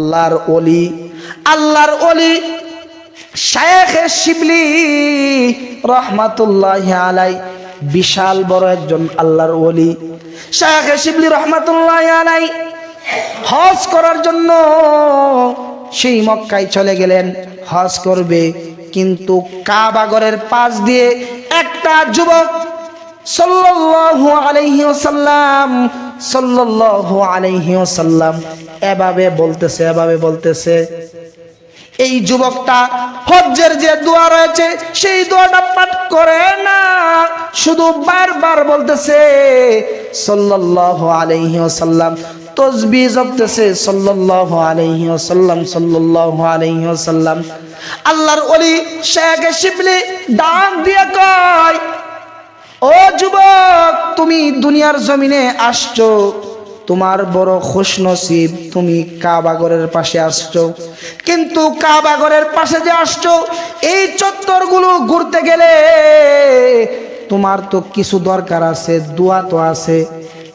আল্লাহর অলি আল্লাহর অলি শায়েখ শিবলি রহমাতুল্লাহ আলাই, বিশাল বড় একজন আল্লাহর অলি শায়েখ শিবলি রহমাতুল্লাহ আলাই হজ করার জন্য সেই মক্কায় চলে গেলেন। হজ করবে, কিন্তু কাবাগরের পাশ দিয়ে একটা যুবক সাল্লাল্লাহু আলাইহি ওয়াসাল্লাম সাল্লাল্লাহু আলাইহি এভাবে বলতেছে এভাবে বলতেছে। এই যুবকটা হজ্জের যে দোয়া রয়েছে, সেই দোয়াটা পাঠ করে না, শুধু বারবার বলতেছে, সাল্লাল্লাহু আলাইহি ওয়াসাল্লাম তসবিহ জপতেছে, সাল্লাল্লাহু আলাইহি ওয়াসাল্লাম, সাল্লাল্লাহু আলাইহি ওয়াসাল্লাম। আল্লাহর ওলি শেখ শিবলি ডাক দিয়ে কয় ও যুবক, তুমি দুনিয়ার জমিনে আসছো। তোমার বড় খুশ নসিব তুমি কাবাগরের পাশে আসছো। কিন্তু কাবাগরের পাশে যে আসছো, এই চত্বরগুলো ঘুরতে গেলে তোমার তো কিছু দরকার আছে, দোয়া তো আছে।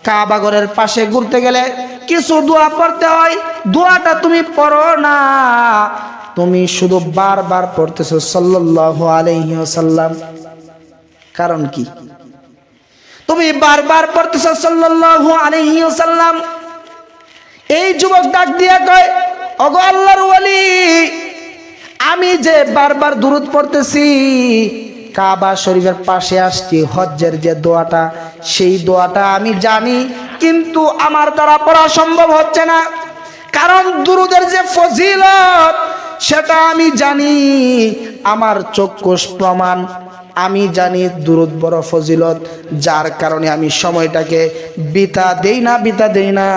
কাবাগরের পাশে ঘুরতে গেলে কিছু দোয়া পড়তে হয়, দোয়াটা তুমি পড়ো না। তুমি শুধু বারবার পড়তেছো, সাল্লাল্লাহু আলাইহি ওয়াসাল্লাম। কারণ কি? তুমি বারবার পড়তেছ সাল্লাল্লাহু আলাইহি ওয়াসাল্লাম। এই যুবক ডাক দিয়া কয়, ওগো আল্লাহর ওয়ালি আমি যে বারবার দুরুদ পড়তেছি, কাবা শরীফের পাশে আসছি, হজ্জের যে দোয়াটা, সেই দোয়াটা আমি জানি, কিন্তু আমার দ্বারা পড়া সম্ভব হচ্ছে না। কারণ দুরুদের যে ফজিলত, সেটা আমি জানি, আমার চক্ষুষ প্রমাণ আমি জানি দূরত বড় ফজিলত, যার কারণে আমি সময়টাকে বিতা দেই না, বিতা দেই না।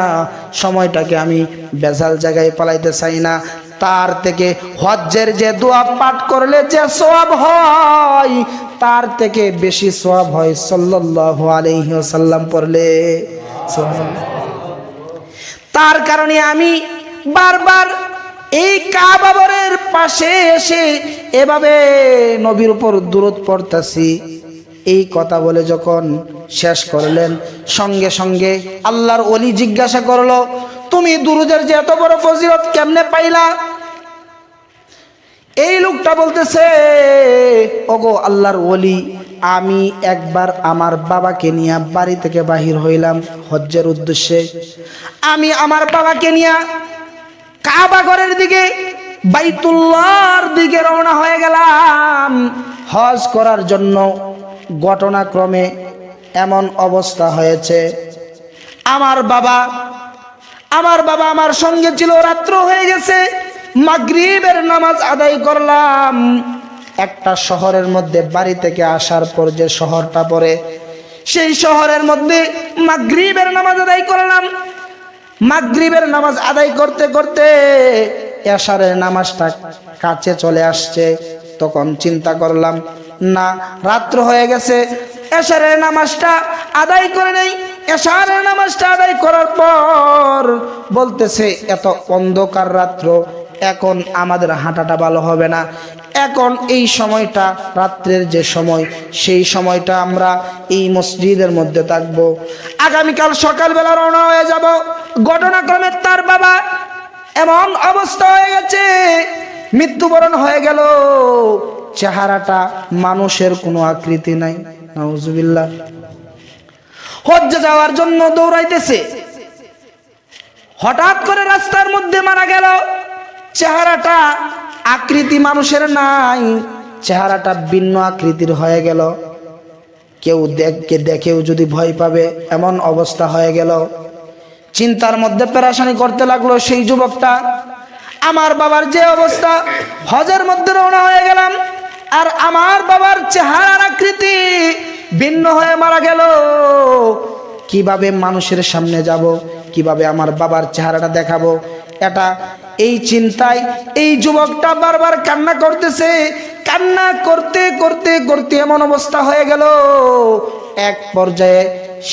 সময়টাকে আমি বেজাল জায়গায় পালাইতে চাই না। তার থেকে হজ্জের যে দোয়া পাঠ করলে যে সোয়াব হয়, তার থেকে বেশি সোয়াব হয় সাল্লাল্লাহু আলাইহি ওয়াসাল্লাম পড়লে। তার কারণে আমি বারবার এই কাবাবরের পাশে এসে এভাবে নবীর উপর দূরত পড়তাছি। এই কথা বলে যখন শেষ করলেন, সঙ্গে সঙ্গে আল্লাহর অলি জিজ্ঞাসা করল, তুমি দুরুদের যে এত বড় ফজিলত কেমনে পাইলা? এই লোকটা বলতেছে, ওগো আল্লাহর ওলি, আমি একবার আমার বাবাকে নিয়ে বাড়ি থেকে বাহির হইলাম হজ্জের উদ্দেশ্যে। আমি আমার বাবাকে নিয়ে কাবা ঘরের দিকে, বাইতুল্লাহর দিকে রওনা হয়ে গেলাম। হজ করার জন্য ঘটনাক্রমে এমন অবস্থা হয়েছে। আমার বাবা আমার বাবা আমার সঙ্গে ছিল, রাত্র হয়ে গেছে, মাগরিবের নামাজ আদায় করলাম। একটা শহরের মধ্যে, বাড়ি থেকে আসার পর যে শহরটা পড়ে, সেই শহরের মধ্যে মাগরিবের নামাজ আদায় করলাম। মাগরিবের নামাজ আদায় করতে করতে এশারের নামাজটা কাছে চলে আসছে। তখন চিন্তা করলাম, না, রাত্র হয়ে গেছে। এশারের নামাজটা আদায় করে নেই। এশারের নামাজটা আদায় করার পর বলতেছে, এত অন্ধকার রাত্র, এখন আমাদের হাঁটাটা ভালো হবে না। এখন এই সময়টা, রাত্রের যে সময়, সেই সময়টা আমরা এই মসজিদের মধ্যে থাকব। আগামীকাল সকালবেলা রওনা হয়ে যাব। ঘটনাক্রমে তার বাবা এমন অবস্থা হয়ে গেছে, মৃত্যুবরণ হয়ে গেল। চেহারাটা মানুষের কোনো আকৃতি নাই, নাউজুবিল্লাহ। হজ্জে যাওয়ার জন্য দৌড়াইতেছে। হঠাৎ করে রাস্তার মধ্যে মারা গেল। চেহারাটা আকৃতি মানুষের নাই, চেহারাটা ভিন্ন আকৃতির হয়ে গেল। কেউ দেখকে দেখেও যদি ভয় পাবে, এমন অবস্থা হয়ে গেল। চিন্তার মধ্যে পেরাশানি করতে লাগল সেই যুবকটা। আমার বাবার যে অবস্থা, হজের মধ্যে রওনা হয়ে গেলাম, আর আমার বাবার চেহারার আকৃতি ভিন্ন হয়ে মারা গেল। কীভাবে মানুষের সামনে যাব, কীভাবে আমার বাবার চেহারাটা দেখাবো, এটা এই চিন্তায় এই যুবকটা বারবার কান্না করতেছে কান্না করতে করতে করতে এমন অবস্থা হয়ে গেল। এক পর্যায়ে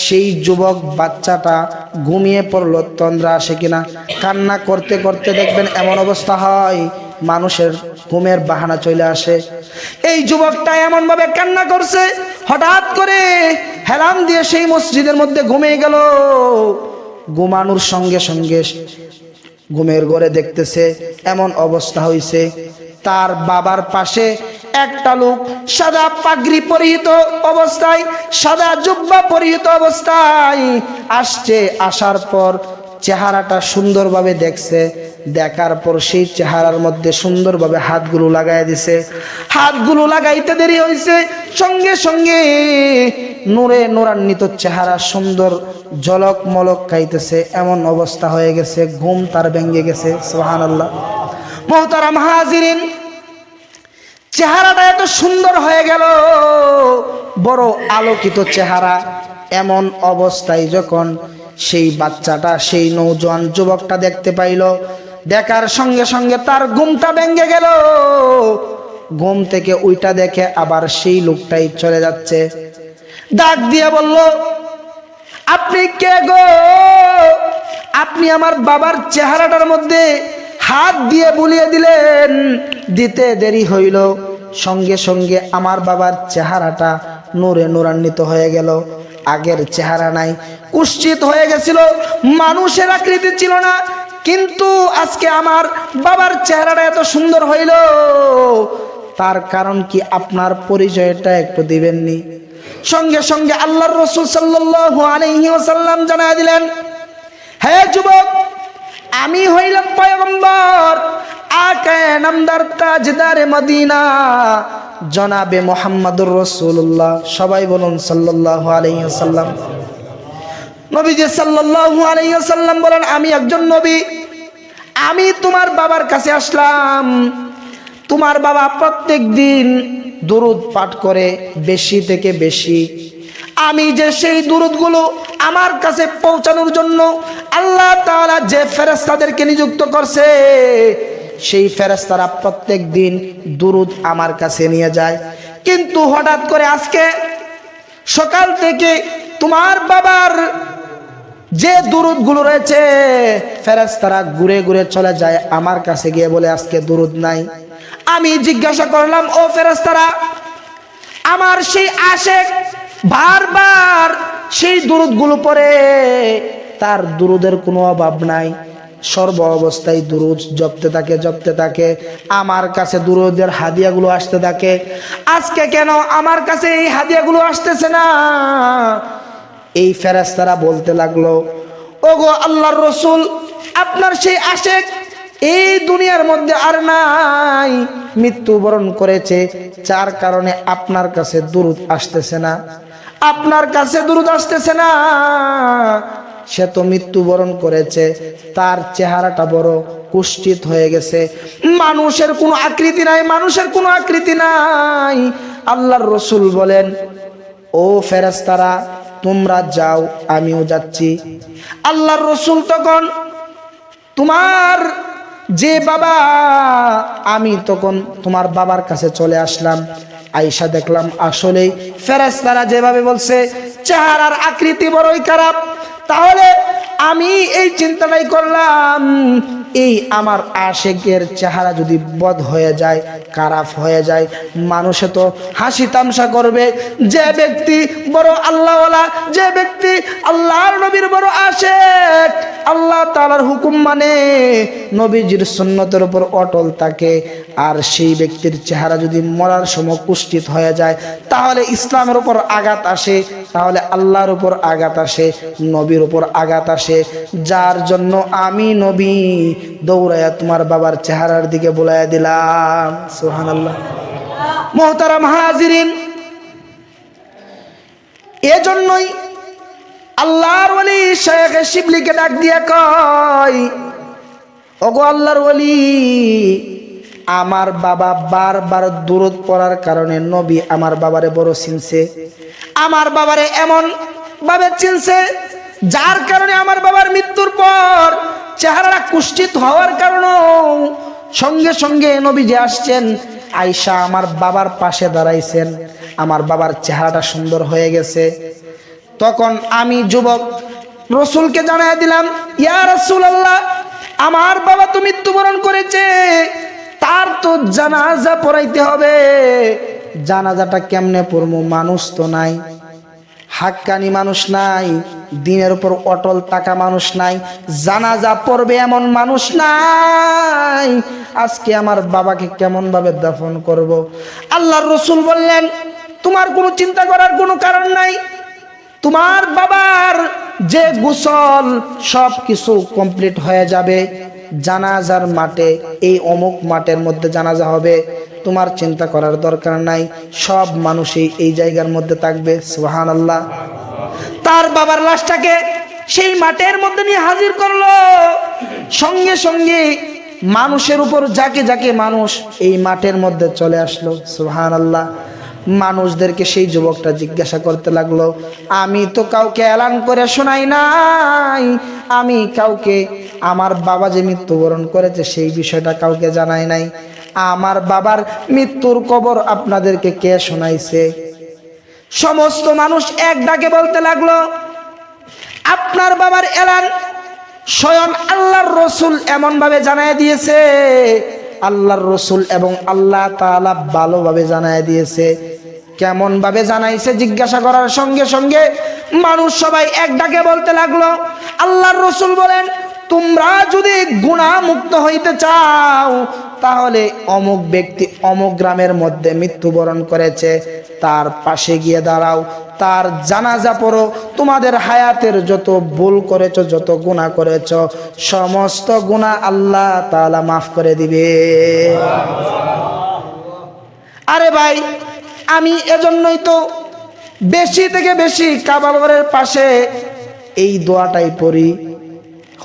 সেই যুবক বাচ্চাটা ঘুমিয়ে পড়ল, তন্দ্রা আসে কিনা? কান্না করতে করতে দেখবেন এমন অবস্থা হয়, মানুষের ঘুমের বাহানা চলে আসে। এই যুবকটা এমনভাবে কান্না করছে, হঠাৎ করে হেলাম দিয়ে সেই মসজিদের মধ্যে ঘুমিয়ে গেল। ঘুমানোর সঙ্গে সঙ্গে ঘুমের ঘরে দেখতেছে, এমন অবস্থা হইছে। তার বাবার পাশে একটা লোক সাদা পাগড়ি পরিহিত অবস্থায়, সাদা জুব্বা পরিহিত অবস্থায় আসছে, আসার পর চেহারাটা সুন্দরভাবে দেখছে। দেখার পর সেই চেহারার মধ্যে সুন্দরভাবে হাতগুলো লাগাই দিছে। হাতগুলো লাগাইতে দেরি হয়েছে সঙ্গে সঙ্গে নূরে নূরান্বিত চেহারা সুন্দর জলক মলক খাইতেছে। এমন অবস্থা হয়ে গেছে, ঘুম তার ভেঙে গেছে সোহান আল্লাহ মোহতারাম হাজিরিন, চেহারাটা এত সুন্দর হয়ে গেল, বড় আলোকিত চেহারা, এমন অবস্থায় যখন সেই বাচ্চাটা, সেই নৌজওয়ান যুবকটা দেখতে পাইল, দেখার সঙ্গে সঙ্গে তার ঘুমটা ভেঙে গেল। ঘুম থেকে ওইটা দেখে আবার সেই লোকটাই চলে যাচ্ছে। ডাক দিয়ে বলল, আপনি কে গো? আপনি আমার বাবার চেহারাটার মধ্যে হাত দিয়ে বুলিয়ে দিলেন। দিতে দেরি হইল। সঙ্গে সঙ্গে আমার বাবার চেহারাটা নূরে নূরান্বিত হয়ে গেল। আগের চেহারা নাই, কুশ্চিত হয়ে গেছিল। মানুষের আকৃতি ছিল না। কিন্তু আজকে আমার বাবার চেহারাটা এত সুন্দর হইল। তার কারণ কি আপনার পরিচয়টা একটু দিবেননি? সঙ্গে সঙ্গে আল্লাহর রসুল সাল্লাল্লাহু আলাইহি ওয়াসাল্লাম জানায় দিলেন, হে যুবক আমি হইলাম পয়গম্বর আকায় নামদার তাজদারে মদিনা। জনাবে মোহাম্মদুর রসুল্লাহ সবাই বলুন সাল্লাল্লাহু আলাইহি ওয়াসাল্লাম। নবীজি সাল্লাল্লাহু আলাইহি ওয়াসাল্লাম বলেন, আমি একজন নবী। আমি তোমার বাবার কাছে আসলাম। তোমার বাবা প্রত্যেক দিন দুরুদ পাঠ করে, বেশি থেকে বেশি। আমি যে সেই দুরুদগুলো আমার কাছে পৌঁছানোর জন্য আল্লাহ তাআলা যে ফেরেশতাদেরকে নিযুক্ত করছে, সেই ফেরেশতারা প্রত্যেক দিন দুরুদ আমার কাছে নিয়ে যায়। কিন্তু হঠাৎ করে আজকে সকাল থেকে তোমার বাবার যে দুরুদগুলো রয়েছে, ফেরেশতারা ঘুরে ঘুরে চলে যায় আমার কাছে গিয়ে বলে, আজকে দুরুদ নাই। আমি জিজ্ঞাসা করলাম, ও ফেরেশতারা, আমার সেই আশেক বারবার সেই দুরুদগুলো পরে তার দুরুদের কোনো অভাব নাই। সর্ব অবস্থায় দুরুদ জপতে থাকে জপতে থাকে। আমার কাছে দুরুদের হাদিয়াগুলো আসতে থাকে। আজকে কেন আমার কাছে এই হাদিয়াগুলো আসতেছে না? এই ফেরেস্তারা বলতে লাগল, ওগো আল্লাহর রসুল, আপনার সেই আশেক এই দুনিয়ার মধ্যে আর নাই। মৃত্যুবরণ করেছে, যার কারণে আপনার কাছে দূরত আসতেছে না। আপনার কাছে দূরত আসতেছে না। সে তো মৃত্যুবরণ করেছে, তার চেহারাটা বড় কুষ্ঠিত হয়ে গেছে। মানুষের কোনো আকৃতি নাই, মানুষের কোনো আকৃতি নাই। আল্লাহর রসুল বলেন, ও ফেরেস্তারা তোমরা যাও, আমিও যাচ্ছি। আল্লাহর রসুল তখন, তোমার যে বাবা, আমি তখন তোমার বাবার কাছে চলে আসলাম। আইসা দেখলাম আসলেই ফেরেস্তারা যেভাবে বলছে, চেহারার আকৃতি বড়ই খারাপ। তাহলে আমি এই চিন্তাটাই করলাম, এই আমার আশেকের চেহারা যদি বদ হয়ে যায়, খারাপ হয়ে যায়, মানুষে তো হাসি তামসা করবে। যে ব্যক্তি বড় আল্লাহওয়ালা, যে ব্যক্তি আল্লাহর নবীর বড় আশেক, আল্লাহ তালার হুকুম মানে নবীজির সুন্নতের উপর অটল থাকে। আর সেই ব্যক্তির চেহারা যদি মরার সময় কুষ্ঠিত হয়ে যায়, তাহলে ইসলামের উপর আঘাত আসে, তাহলে আল্লাহর উপর আঘাত আসে, নবীর উপর আঘাত আসে। যার জন্য আমি নবী দৌড়াইয়া তোমার বাবার চেহারার দিকে বলাইয়া দিলাম। সোহান আল্লাহ মোহতারাম হাজিরিন, এজন্যই আল্লাহর ওলি শেখ শিবলিকে ডাক দিয়ে কয়, ওগো আল্লাহর ওলি আমার বাবা বারবার দূরত পড়ার কারণে নবী আমার বাবারে বড় চিনছে। আমার বাবারে এমন ভাবে চিনছে, যার কারণে আমার বাবার মৃত্যুর পর চেহারা কুষ্ঠিত হওয়ার কারণেও সঙ্গে সঙ্গে নবী যে আসছেন আয়সা আমার বাবার পাশে দাঁড়াইছেন। আমার বাবার চেহারাটা সুন্দর হয়ে গেছে। তখন আমি যুবক রসুলকে জানাই দিলাম, ইয়া রসুল আল্লাহ আমার বাবা তো মৃত্যুবরণ করেছে তো জানাজা পড়াইতে হবে। জানাজাটা কেমনে পড়ব মানুষ তো নাই। হাক্কানি মানুষ নাই। দিনের উপর অটল টাকা মানুষ নাই। জানাজা পড়বে এমন মানুষ নাই। আজকে আমার বাবাকে কেমন ভাবে দাফন করব? আল্লাহ রসুল বললেন, তোমার কোনো চিন্তা করার কোনো কারণ নাই। তোমার বাবার যে গোসল সব কিছু কমপ্লিট হয়ে যাবে। জানাজার মাঠে, এই অমুক মাঠের মধ্যে জানাজা হবে। তোমার চিন্তা করার দরকার নাই। সব মানুষই এই জায়গার মধ্যে থাকবে। সুহান আল্লাহ তার বাবার লাশটাকে সেই মাঠের মধ্যে নিয়ে হাজির করল। সঙ্গে সঙ্গে মানুষের উপর যাকে যাকে মানুষ এই মাঠের মধ্যে চলে আসলো। সুহান আল্লাহ মানুষদেরকে সেই যুবকটা জিজ্ঞাসা করতে লাগল, আমি তো কাউকে এলান করে শোনাই নাই। আমি কাউকে, আমার বাবা যে মৃত্যুবরণ করেছে সেই বিষয়টা কাউকে জানাই নাই। আমার বাবার মৃত্যুর কবর আপনাদেরকে কে শোনাইছে? সমস্ত মানুষ এক ডাকে বলতে লাগল, আপনার বাবার এলান স্বয়ং আল্লাহর রসুল এমনভাবে জানায় দিয়েছে আল্লাহর রসুল এবং আল্লাহ তালা ভালোভাবে জানাই দিয়েছে। কেমন ভাবে জানাইছে জিজ্ঞাসা করার সঙ্গে সঙ্গে মানুষ সবাই এক ডাকে বলতে লাগল। আল্লাহর রসুল বলেন তোমরা যদি গুণা মুক্ত হইতে চাও, তাহলে অমুক ব্যক্তি অমুক গ্রামের মধ্যে মৃত্যুবরণ করেছে। তার পাশে গিয়ে দাঁড়াও, তার জানাজা পড়ো। তোমাদের হায়াতের যত ভুল করেছ, যত গুণা করেছ, সমস্ত গুণা আল্লাহ তালা মাফ করে দিবে। আরে ভাই, আমি এজন্যই তো বেশি থেকে বেশি কাবাগরের পাশে এই দোয়াটাই পড়ি।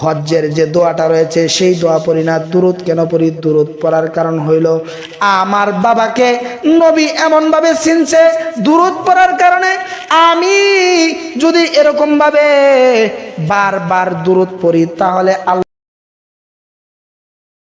হজ্জের যে দোয়াটা রয়েছে, সেই দোয়া পড়ি না। দূরত কেন পড়ি? দূরত পড়ার কারণ হইল, আমার বাবাকে নবী এমনভাবে চিনছে দূরত পড়ার কারণে আমি যদি এরকমভাবে বারবার দূরত পড়ি, তাহলে আল্লাহ